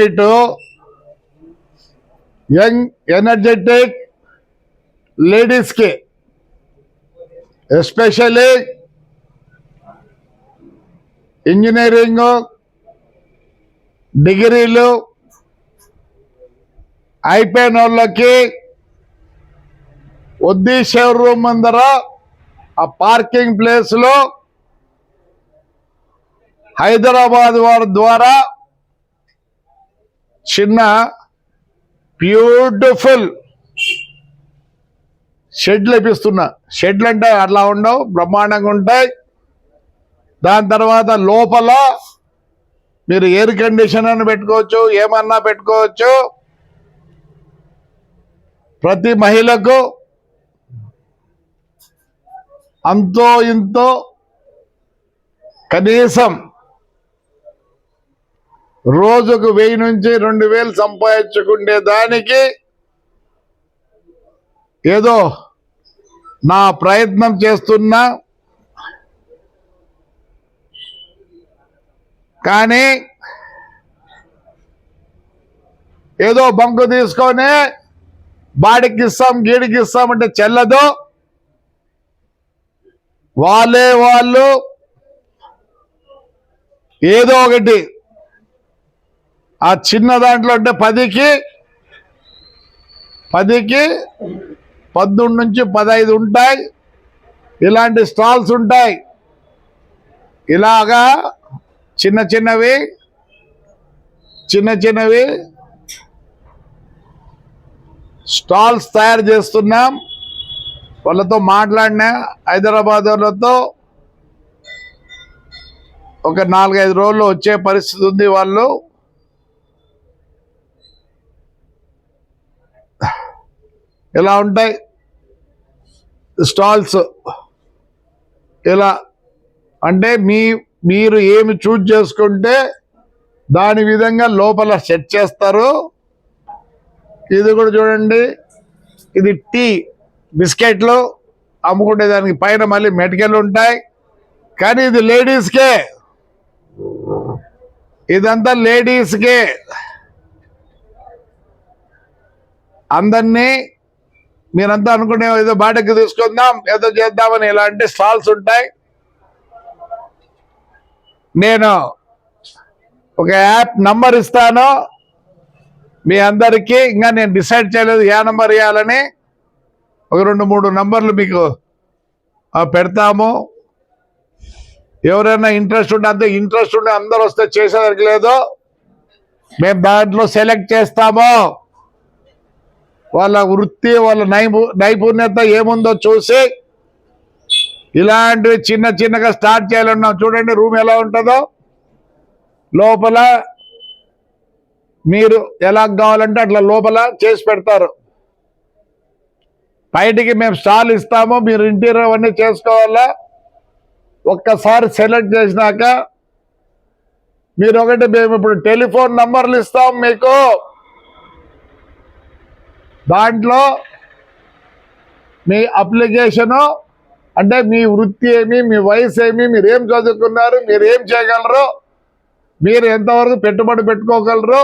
ఇటు young energetic లేడీస్కి especially engineering డిగ్రీలు అయిపోయిన వాళ్ళకి వద్దీ షోరూమ్ ముందర ఆ పార్కింగ్ ప్లేస్లో హైదరాబాద్ వారి ద్వారా చిన్న బ్యూటిఫుల్ షెడ్లు లభిస్తున్నా షెడ్లు అంటే అట్లా ఉండవు బ్రహ్మాండంగా ఉంటాయి. దాని తర్వాత లోపల మీరు ఎయిర్ కండిషన్ అని పెట్టుకోవచ్చు ఏమన్నా పెట్టుకోవచ్చు. ప్రతి మహిళకు అంతో ఇంతో కనీసం రోజుకు వెయ్యి నుంచి రెండు వేలు సంపాదించుకునే దానికి ఏదో నా ప్రయత్నం చేస్తున్నా. కానీ ఏదో బంకు తీసుకొని బాడికి ఇస్తాం గీడికి ఇస్తాం అంటే చెల్లదు. వాళ్ళే వాళ్ళు ఏదో ఒకటి ఆ చిన్న దాంట్లో అంటే పదికి పదికి పద్దుండు నుంచి పదహైదు ఉంటాయి. ఇలాంటి స్టాల్స్ ఉంటాయి. ఇలాగా చిన్న చిన్నవి చిన్న చిన్నవి స్టాల్స్ తయారు చేస్తున్నాం. వాళ్ళతో మాట్లాడినా హైదరాబాద్ వాళ్ళతో ఒక నాలుగైదు రోజులు వచ్చే పరిస్థితి ఉంది వాళ్ళు. ఇలా ఉంటాయి? స్టాల్స్. ఇలా అంటే మీ మీరు ఏమి చూజ్ చేసుకుంటే దాని విధంగా లోపల సెట్ చేస్తారు. ఇది కూడా చూడండి. ఇది టీ బిస్కెట్లు అమ్ముకుంటే దానికి పైన మళ్ళీ మెటికలు ఉంటాయి. కానీ ఇది లేడీస్కే. ఇదంతా లేడీస్కే. అందరినీ మీరంతా అనుకునే ఏదో బాటకి తీసుకుందాం ఏదో చేద్దామని ఇలాంటి స్టాల్స్ ఉంటాయి. నేను ఒక యాప్ నంబర్ ఇస్తాను. మీ అందరికీ ఇంకా నేను డిసైడ్ చేయలేదు ఏ నంబర్ ఇవ్వాలని. ఒక రెండు మూడు నంబర్లు మీకు ఆ, పెడతాము. ఎవరైనా ఇంట్రెస్ట్ ఉంటే అంతే ఇంట్రెస్ట్ ఉంటే అందరు వస్తే చేసేదానికి లేదు. మేము దాంట్లో సెలెక్ట్ చేస్తాము. వాళ్ళ వృత్తి వాళ్ళ నైపు నైపుణ్యత ఏముందో చూసి ఇలాంటివి చిన్న చిన్నగా స్టార్ట్ చేయాలన్నాం చూడండి రూమ్ ఎలా ఉంటుందో. లోపల మీరు ఎలా కావాలంటే అట్లా లోపల చేసి పెడతారు. బయటికి మేము స్టాల్ ఇస్తాము మీరు ఇంటీరియర్ అవన్నీ చేసుకోవాలా? ఒక్కసారి సెలెక్ట్ చేసినాక మీరు ఒకటి మేము ఇప్పుడు టెలిఫోన్ నంబర్లు ఇస్తాం మీకు. దాంట్లో మీ అప్లికేషను అంటే మీ వృత్తి ఏమి మీ వయసు ఏమి మీరు ఏం చదువుకున్నారు మీరు ఏం చేయగలరు మీరు ఎంతవరకు పెట్టుబడి పెట్టుకోగలరు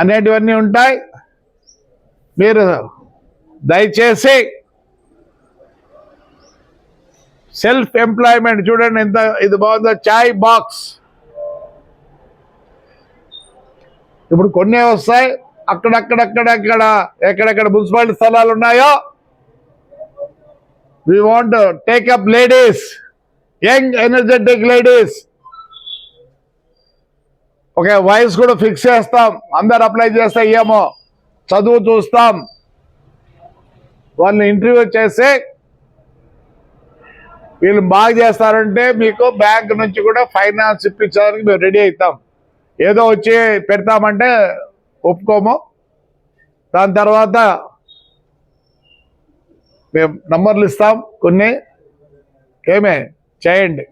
అనేటివన్నీ ఉంటాయి. మీరు దయచేసి సెల్ఫ్ ఎంప్లాయ్మెంట్ చూడండి ఎంత ఇది బాగుందో చాయ్ బాక్స్. ఇప్పుడు కొన్ని వస్తాయి. అక్కడక్కడక్కడక్కడ ఎక్కడెక్కడ మున్సిపాలిటీ స్థలాలు ఉన్నాయో we want take up ladies young energetic ladies okay వయసు కూడా ఫిక్స్ చేస్తాం. అందరు అప్లై చేస్తే ఏమో? చదువు చూస్తాం. వాళ్ళని ఇంటర్వ్యూ చేసి వీళ్ళు బాగా చేస్తారంటే మీకు బ్యాంక్ నుంచి కూడా ఫైనాన్స్ ఇప్పించడానికి మేము రెడీ అవుతాం. ఏదో వచ్చి పెడతామంటే ఒప్పుకోము. దాని తర్వాత మేము నంబర్లు ఇస్తాం కొన్ని. ఏమే? చేయండి.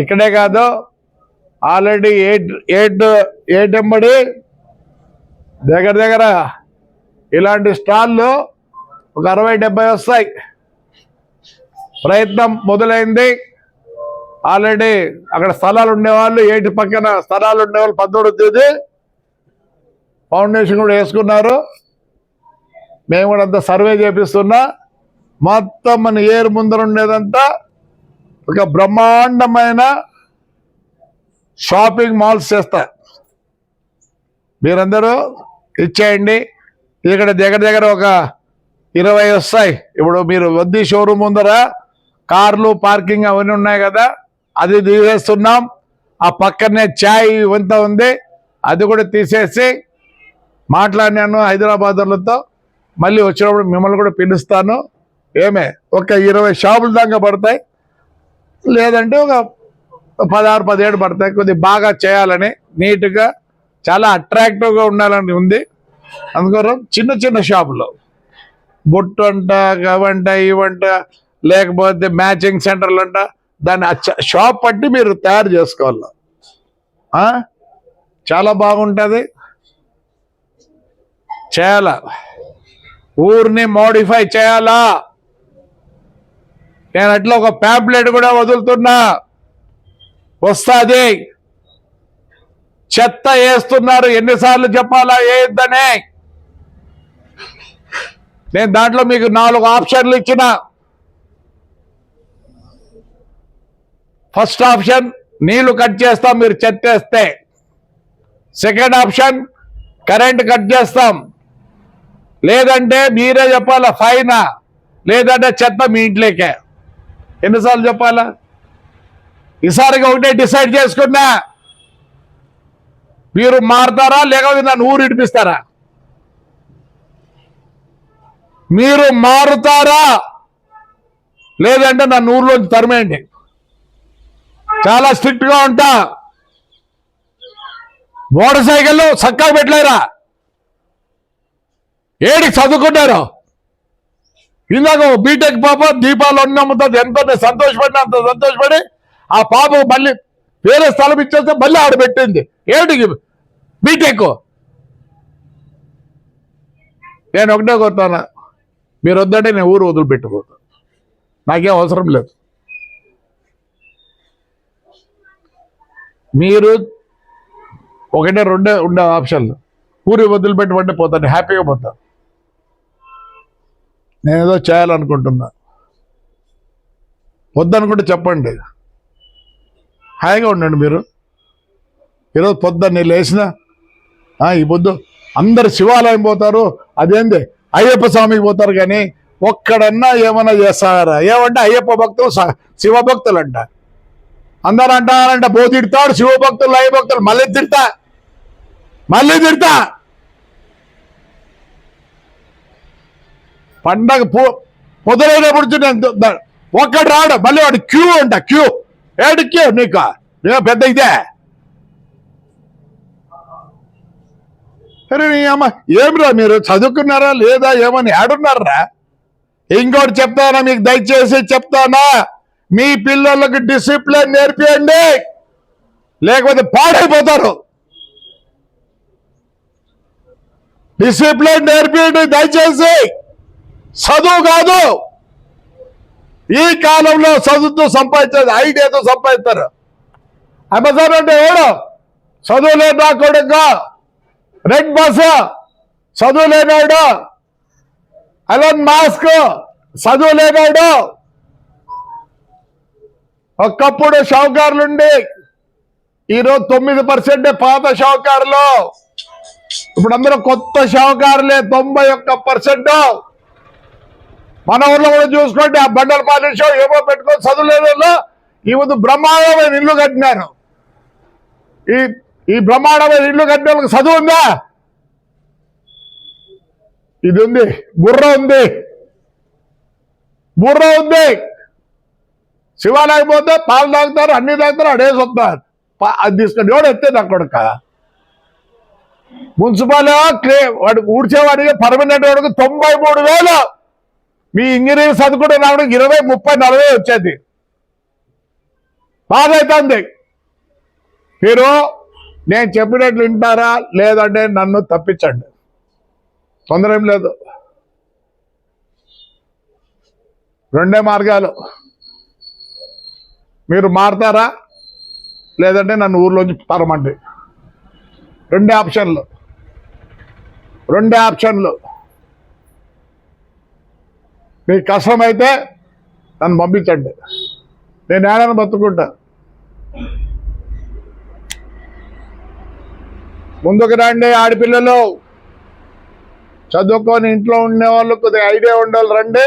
ఇక్కడే కాదు ఆల్రెడీ ఎయిట్ ఎయిట్ ఎయిట్ ఎంబడి దగ్గర దగ్గర ఇలాంటి స్టాళ్ళు ఒక అరవై డెబ్బై వస్తాయి. ప్రయత్నం మొదలైంది. ఆల్రెడీ అక్కడ స్థలాలు ఉండేవాళ్ళు ఏటి పక్కన స్థలాలు ఉండేవాళ్ళు పద్దెనిమిది తేదీ ఫౌండేషన్ కూడా వేసుకున్నారు. మేము కూడా అంతా సర్వే చేపిస్తున్నా. మొత్తం మన ఏరు ముందర ఉండేదంతా ఒక బ్రహ్మాండమైన షాపింగ్ మాల్స్ చేస్తా. మీరందరూ ఇచ్చేయండి. ఇక్కడ దగ్గర దగ్గర ఒక ఇరవై వస్తాయి. ఇప్పుడు మీరు వద్ది షోరూమ్ ముందర కార్లు పార్కింగ్ అవన్నీ ఉన్నాయి కదా అది తీసేస్తున్నాం. ఆ పక్కనే ఛాయ్ వంత ఉంది. అది కూడా తీసేసి మాట్లాడినాను హైదరాబాద్లతో మళ్ళీ వచ్చినప్పుడు మిమ్మల్ని కూడా పిలుస్తాను. ఏమే ఒక ఇరవై షాపులు దాకా పడతాయి. లేదంటే ఒక పదహారు పదిహేడు పడతాయి. కొద్దిగా బాగా చేయాలని నీట్గా చాలా అట్రాక్టివ్గా ఉండాలని ఉంది. అందుకోసం చిన్న చిన్న షాపులు. బొట్టు అంట గవంట ఇవంట లేకపోతే మ్యాచింగ్ సెంటర్లు అంట. దాన్ని షాప్ పట్టి మీరు తయారు చేసుకోవాలి. చాలా బాగుంటుంది. చేయాలా? ఊరిని మోడిఫై చేయాలా? నేను అట్లా ఒక ప్యాంప్లెట్ కూడా వదులుతున్నా. వస్తుంది. చెత్త వేస్తున్నారు. ఎన్నిసార్లు చెప్పాలా? వేయొద్దనే నేను దాంట్లో మీకు నాలుగు ఆప్షన్లు ఇచ్చిన. ఫస్ట్ ఆప్షన్ నీళ్ళు కట్ చేస్తాం మీరు చెత్త వేస్తే. సెకండ్ ఆప్షన్ కరెంట్ కట్ చేస్తాం. లేదంటే మీరే చెప్పాలా ఫైనా? లేదంటే చెత్త మీ ఇంట్లోకే. ఎన్నిసార్లు చెప్పాలా? ఈసారిగా ఒకటే డిసైడ్ చేసుకున్నా. మీరు మారుతారా లేకపోతే నన్ను ఊరు ఇడిపిస్తారా? మీరు మారుతారా? లేదంటే నన్ను ఊర్లోంచి తరిమేయండి. చాలా స్ట్రిక్ట్గా ఉంటా. మోటార్ సైకిళ్ళు చక్కగా పెట్టలేరా? ఏడి చదువుకున్నారు? ఇందాక బీటెక్ పాప దీపాలు ఉన్నమ్ముతుంది ఎంత సంతోషపడిన అంత సంతోషపడి ఆ పాప మళ్ళీ వేరే స్థలం ఇచ్చేస్తే మళ్ళీ ఆడ పెట్టింది. ఏడు బీటెక్ నేను ఒకటే కొడతాను? మీరు వద్దంటే నేను ఊరు వదిలిపెట్టుకోతాను నాకేం అవసరం లేదు. మీరు ఒకటే రెండే ఉండే ఆప్షన్లు. ఊరి వదిలిపెట్టమంటే పోతాను. హ్యాపీగా పోతాను నేను ఏదో చేయాలనుకుంటున్నా. వద్దనుకుంటే చెప్పండి. హాయిగా ఉండండి మీరు. ఈరోజు పొద్దున్న లేచిన ఈ పొద్దు అందరు శివాలయం పోతారు. అదేంది? అయ్యప్ప స్వామికి పోతారు కానీ ఒక్కడన్నా ఏమన్నా చేస్తారా? ఏమంటే అయ్యప్ప భక్తులు శివభక్తులు శివ భక్తులు అంట అందరూ అంటారంట బో తిడతాడు శివ భక్తులు అయ్య భక్తులు మళ్ళీ తిడతా మళ్ళీ తిడతా. పండగ పో పొదలైనప్పుడు నేను ఒక్కడు రాడు. మళ్ళీ వాడు క్యూ అంట క్యూ. ఏడు క్యూ నీకు? నీకు పెద్ద ఇదే. అరే నీ అమ్మ ఏమిరా మీరు? చదువుకున్నారా లేదా? ఏమని ఆడున్నారా ఇంకోటి చెప్తానా? మీకు దయచేసి చెప్తానా? మీ పిల్లలకు డిసిప్లిన్ నేర్పియండి. లేకపోతే పాడైపోతారు. డిసిప్లిన్ నేర్పియండి దయచేసి. చదువు కాదు. ఈ కాలంలో చదువుతూ సంపాదించేది ఐడియాతో సంపాదిస్తారు. అమెజాన్ అంటే ఎవడు చదువు లేదు నా కొడుకు? రెడ్ బస్ చదువు లేనాడు అలన్ మాస్క్ చదువు లేనాడు ఒకప్పుడు షావుకారులుండి ఈరోజు తొమ్మిది పర్సెంట్ పాత షావుకారులు. ఇప్పుడు అందరూ కొత్త షావుకారులే. తొంభై ఒక్క పర్సెంట్. మన ఊర్లో కూడా చూసుకుంటే ఆ బండల పాలిషో ఏమో పెట్టుకొని చదువులేని వాళ్ళు ఈ ముందు బ్రహ్మాండమైన ఇల్లు కట్టినారు. ఈ ఈ బ్రహ్మాండమైన ఇల్లు కట్టిన వాళ్ళకి చదువు ఉందా? ఇది ఉంది బుర్ర ఉంది. బుర్ర ఉంది. శివాలయం పోతే పాలు తాగుతారు అన్ని తాగుతారు అడేసి వస్తారు అది తీసుకొని ఎవడు ఎత్తే నా కొడుక? మున్సిపాల్ వాడు ఊడ్చేవాడికి పర్మనెంట్ వాడికి తొంభై మూడు వేలు. మీ ఇంజనీరింగ్ చదువుకుంటే రావడానికి ఇరవై ముప్పై నలభై వచ్చేది. బాధ అవుతుంది. మీరు నేను చెప్పినట్లు వింటారా? లేదంటే నన్ను తప్పించండి. తొందర ఏం లేదు. రెండే మార్గాలు. మీరు మారుతారా? లేదంటే నన్ను ఊర్లోంచి తరమండి రెండే ఆప్షన్లు. రెండే ఆప్షన్లు. మీకు కష్టమైతే నన్ను పంపించండి. నేను ఏడాను బతుకుంటా. ముందుకు రండి ఆడపిల్లలు. చదువుకొని ఇంట్లో ఉండే వాళ్ళు కొద్దిగా ఐడియా ఉండాలి రండి.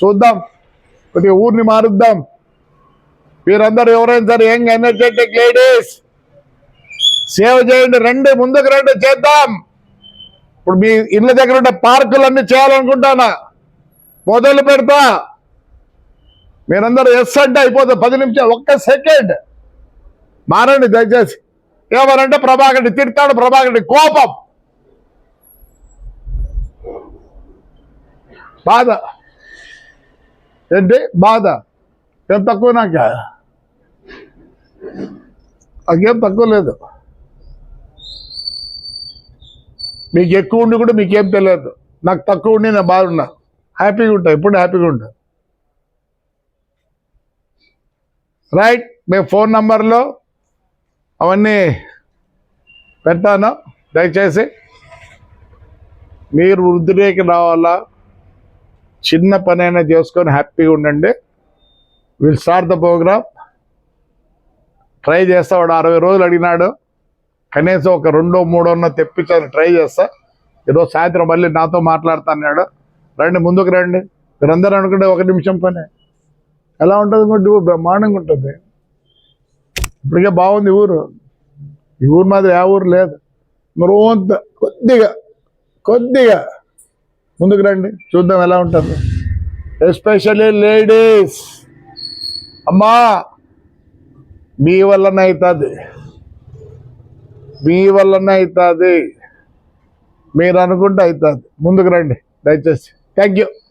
చూద్దాం. కొద్దిగా ఊరిని మారుద్దాం. మీరందరూ ఎవరైనా సరే యంగ్ ఎనర్జెటిక్ లేడీస్ సేవ చేయండి రండి ముందుకు రండి చేద్దాం. ఇప్పుడు మీ ఇళ్ళ దగ్గర ఉండే పార్కులన్నీ చేయాలనుకుంటానా? మొదలు పెడతా. మీరందరూ ఎస్ అంటే అయిపోతుంది. పది నిమిషాలు ఒక్క సెకండ్. మారండి దయచేసి. ఏమనంటే ప్రభాకర్ తిడతాడు ప్రభాకర్ కోపం. బాధ. ఏంటి? బాధ. ఏం తక్కువ నాక? నాకేం తక్కువ లేదు. మీకు ఎక్కువ ఉండి కూడా మీకేం తెలియదు. నాకు తక్కువ ఉండి నేను బాగున్నా హ్యాపీగా ఉంటావు ఎప్పుడు హ్యాపీగా ఉంటావు రైట్ మీ ఫోన్ నంబర్లో అవన్నీ పెడతాను దయచేసి. మీరు వృద్ధిలోకి రావాలా? చిన్న పనైనా చేసుకొని హ్యాపీగా ఉండండి. Will start the program try చేస్తా వాడు అరవై రోజులు అడిగినాడు. కనీసం ఒక రెండో మూడో ఉన్న తెప్పించాలని ట్రై చేస్తా. ఈరోజు సాయంత్రం మళ్ళీ నాతో మాట్లాడుతున్నాడు రండి ముందుకు రండి. మీరందరూ అనుకుంటే ఒక నిమిషం పనే. ఎలా ఉంటుంది ఇంకోటి బ్రహ్మాండంగా ఉంటుంది. ఇప్పటికే బాగుంది ఊరు. ఈ ఊరు మాదిరి ఆ ఊరు లేదు. మరోంత కొద్దిగా కొద్దిగా ముందుకు రండి. చూద్దాం ఎలా ఉంటుంది. ఎస్పెషల్లీ లేడీస్ అమ్మా మీ వల్లనే అవుతుంది మీ వల్లనే అవుతుంది మీరు అనుకుంటే అవుతుంది ముందుకు రండి. దయచేసి. Thank you.